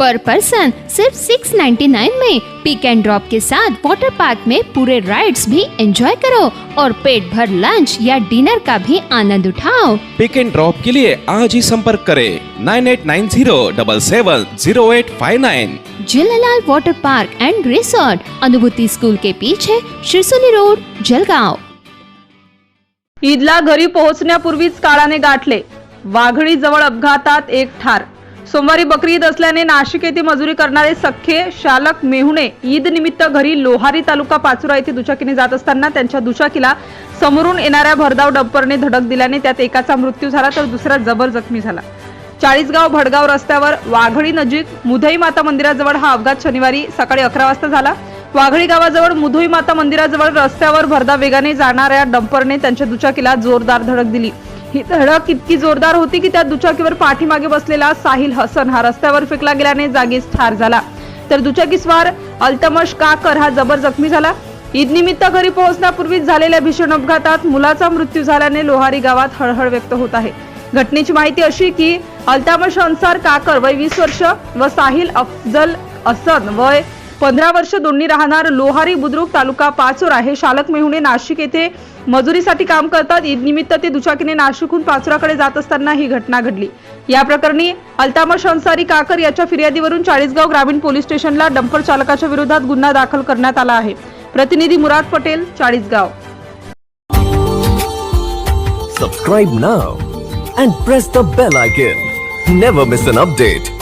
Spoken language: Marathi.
पर पर्सन सिर्फ 699 में पिक एंड ड्रॉप के साथ वाटर पार्क में पूरे राइड्स भी एंजॉय करो और पेट भर लंच या डिनर का भी आनंद उठाओ। पिक एंड ड्रॉप के लिए आज ही संपर्क करें nine eight nine zero double seven zero eight five nine Jhulelal water park and resort Anubhuti school के पीछे शिरसोली रोड जलगांव। ईदला घरी पोहोचण्यापूर्वीच काळाने गाठले. वाघळी जवळ अपघातात एक ठार. सोमवारी बकरी ईद असल्याने नाशिक येथे मजुरी करणारे सख्खे शालक मेहुणे ईद निमित्त घरी लोहारी तालुका पाचुरा येथे दुचाकीने जात असताना त्यांच्या दुचाकीला समोरून येणाऱ्या भरधाव डंपरने धडक दिल्याने त्यात एकाचा मृत्यू झाला तर दुसरा जबर जखमी झाला. चाळीसगाव भडगाव रस्त्यावर वाघळी नजीक मुधई माता मंदिराजवळ हा अपघात शनिवारी सकाळी अकरा वाजता झाला. वाघळी गावाजवळ मुधई माता मंदिराजवळ रस्त्यावर भरधाव वेगाने जाणाऱ्या डंपरने त्यांच्या दुचाकीला जोरदार धडक दिली. ही धडक इतकी जोरदार होती की त्या दुचाकीवर पाठीमागे बसलेला साहिल हसन हा रस्त्यावर फेकला गेल्याने जागीच ठार झाला. तर दुचाकीस्वार अल्तमश काकर हा जबर जखमी झाला. ईदनिमित्त घरी पोहोचण्यापूर्वीच झालेल्या भीषण अपघातात मुलाचा मृत्यू झाल्याने लोहारी गावात हळहळ व्यक्त होत आहे. घटनेची माहिती अशी की अल्तामश अन्सार काकर वय वीस वर्ष व साहिल अफजल असन वय पंधरा वर्ष दोन्ही राहणार लोहारी बुद्रुक तालुका पाचोरा हे शालक मेहुणे नाशिक येथे मजुरीसाठी काम करतात. ईदनिमित्त ते दुचाकीने नाशिकहून पाचोराकडे जात असताना ही घटना घडली. या प्रकरणी अल्तामश अन्सारी काकर याच्या फिर्यादीवरून चाळीसगाव ग्रामीण पोलीस स्टेशनला डंपर चालकाच्या विरोधात गुन्हा दाखल करण्यात आला आहे. प्रतिनिधी Murad Patel Chalisgaon. Subscribe now and press the bell icon never miss an update